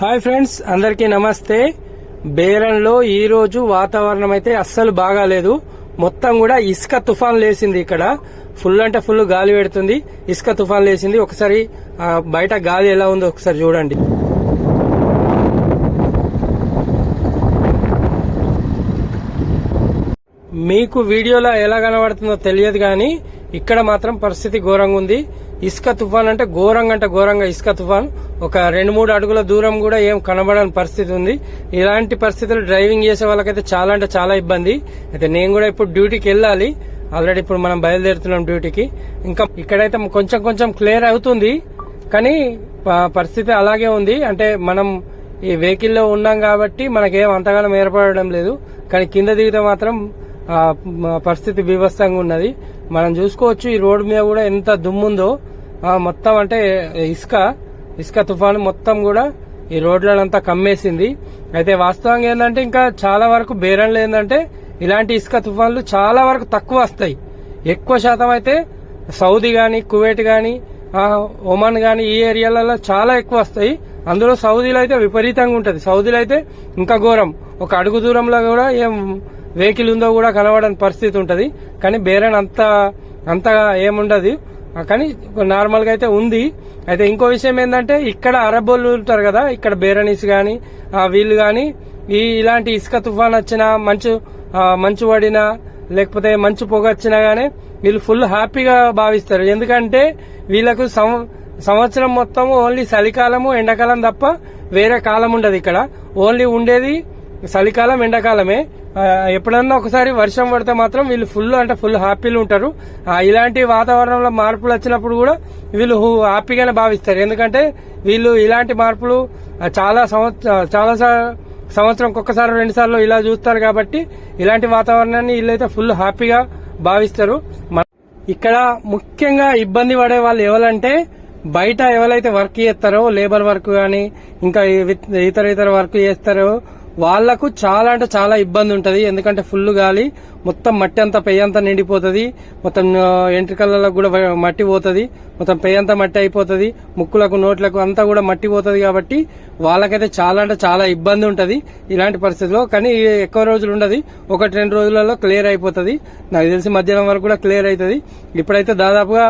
Hi friends అందరికీ నమస్తే. బేరంలో ఈ రోజు వాతావరణం అయితే అస్సలు బాగాలేదు. మొత్తం కూడా ఇసుక తుఫాన్ లేసింది ఇక్కడ. ఫుల్ అంటే ఫుల్ గాలి పెడుతుంది. ఇసుక తుఫాన్ లేసింది. ఒకసారి బయట గాలి ఎలా ఉందో ఒకసారి చూడండి. మీకు వీడియోలో ఎలా కనబడుతుందో తెలియదు కానీ ఇక్కడ మాత్రం పరిస్థితి ఘోరంగా ఉంది. ఇసుక తుఫాన్ అంటే ఘోరంగా అంటే ఘోరంగా ఇసుక తుఫాన్. ఒక రెండు మూడు అడుగుల దూరం కూడా ఏం కనబడని పరిస్థితి ఉంది. ఇలాంటి పరిస్థితులు డ్రైవింగ్ చేసే వాళ్ళకైతే చాలా అంటే చాలా ఇబ్బంది. అయితే నేను కూడా ఇప్పుడు డ్యూటీకి వెళ్ళాలి. ఆల్రెడీ ఇప్పుడు మనం బయలుదేరుతున్నాం డ్యూటీకి. ఇంకా ఇక్కడైతే కొంచెం కొంచెం క్లియర్ అవుతుంది. కానీ పరిస్థితి అలాగే ఉంది. అంటే మనం ఈ వెహికల్లో ఉన్నాం కాబట్టి మనకేం అంతగానం ఏర్పడడం లేదు. కానీ కింద దిగితే మాత్రం పరిస్థితి బీభత్సంగా ఉన్నది. మనం చూసుకోవచ్చు ఈ రోడ్డు మీద కూడా ఎంత దుమ్ముందో. మొత్తం అంటే ఇసుక ఇసుక తుఫాను మొత్తం కూడా ఈ రోడ్లనంతా కమ్మేసింది. అయితే వాస్తవంగా ఏంటంటే ఇంకా చాలా వరకు బేరంలో ఏంటంటే ఇలాంటి ఇసుక తుఫాన్లు చాలా వరకు తక్కువ వస్తాయి. ఎక్కువ శాతం అయితే సౌదీ గాని కువైట్ గాని ఒమాన్ ఒమన్ గాని ఈ ఏరియాలలో చాలా ఎక్కువ వస్తాయి. అందులో సౌదీలో అయితే విపరీతంగా ఉంటది. సౌదీలో అయితే ఇంకా ఘోరం. ఒక అడుగు దూరంలో కూడా ఏం వెహికల్ ఉందో కూడా కనబడని పరిస్థితి ఉంటది. కానీ బేరన్ అంత అంతగా ఏముండదు. కానీ నార్మల్గా అయితే ఉంది. అయితే ఇంకో విషయం ఏంటంటే ఇక్కడ అరబ్బోళ్ళు ఉంటారు కదా ఇక్కడ బేరనీస్ గాని వీళ్ళు గాని ఈ ఇలాంటి ఇసుక తుఫాన్ వచ్చినా మంచు మంచు పడినా లేకపోతే మంచు పొగ వచ్చినా గానీ వీళ్ళు ఫుల్ హ్యాపీగా భావిస్తారు. ఎందుకంటే వీళ్ళకు సంవత్సరం మొత్తం ఓన్లీ చలికాలము ఎండాకాలం తప్ప వేరే కాలం ఉండదు ఇక్కడ. ఓన్లీ ఉండేది చలికాలం ఎండాకాలమే. ఎప్పుడన్నా ఒకసారి వర్షం పడితే మాత్రం వీళ్ళు ఫుల్ అంటే ఫుల్ హ్యాపీలు ఉంటారు. ఇలాంటి వాతావరణంలో మార్పులు వచ్చినప్పుడు కూడా వీళ్ళు హు- హ్యాపీగానే భావిస్తారు. ఎందుకంటే వీళ్ళు ఇలాంటి మార్పులు చాలా సంవత్సర చాలా సంవత్సరం ఒక్కసారి రెండు సార్లు ఇలా చూస్తారు కాబట్టి ఇలాంటి వాతావరణాన్ని వీళ్ళైతే ఫుల్ హ్యాపీగా భావిస్తారు. ఇక్కడ ముఖ్యంగా ఇబ్బంది పడే వాళ్ళు ఎవరంటే బయట ఎవరైతే వర్క్ చేస్తారో లేబర్ వర్క్ కానీ ఇంకా ఇతర ఇతర వర్క్ చేస్తారో వాళ్ళకు చాలా అంటే చాలా ఇబ్బంది ఉంటది. ఎందుకంటే ఫుల్ గాలి మొత్తం మట్టి అంతా పెయ్యి అంతా నిండిపోతుంది. మొత్తం ఎంట్రికలలో కూడా మట్టి పోతుంది. మొత్తం పెయ్యి అంతా మట్టి అయిపోతుంది. ముక్కులకు నోట్లకు అంతా కూడా మట్టి పోతుంది కాబట్టి వాళ్ళకైతే చాలా అంటే చాలా ఇబ్బంది ఉంటది ఇలాంటి పరిస్థితిలో. కానీ ఎక్కువ రోజులు ఉండదు. ఒకటి రెండు రోజులలో క్లియర్ అయిపోతుంది. నాకు తెలిసి మధ్యాహ్నం వరకు కూడా క్లియర్ అవుతుంది ఇప్పుడైతే దాదాపుగా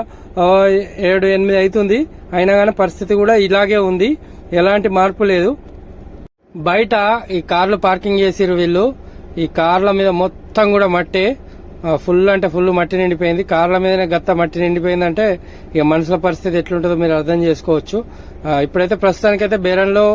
ఏడు ఎనిమిది అవుతుంది అయినా కానీ పరిస్థితి కూడా ఇలాగే ఉంది. ఎలాంటి మార్పు లేదు. బయట ఈ కార్లు పార్కింగ్ చేసిరు వీళ్ళు. ఈ కార్ల మీద మొత్తం కూడా మట్టి ఫుల్ అంటే ఫుల్ మట్టి నిండిపోయింది. కార్ల మీదనే గత్త మట్టి నిండిపోయిందంటే ఇక మనుషుల పరిస్థితి ఎట్లుంటుందో మీరు అర్థం చేసుకోవచ్చు. ఇప్పుడైతే ప్రస్తుతానికైతే బేరంలో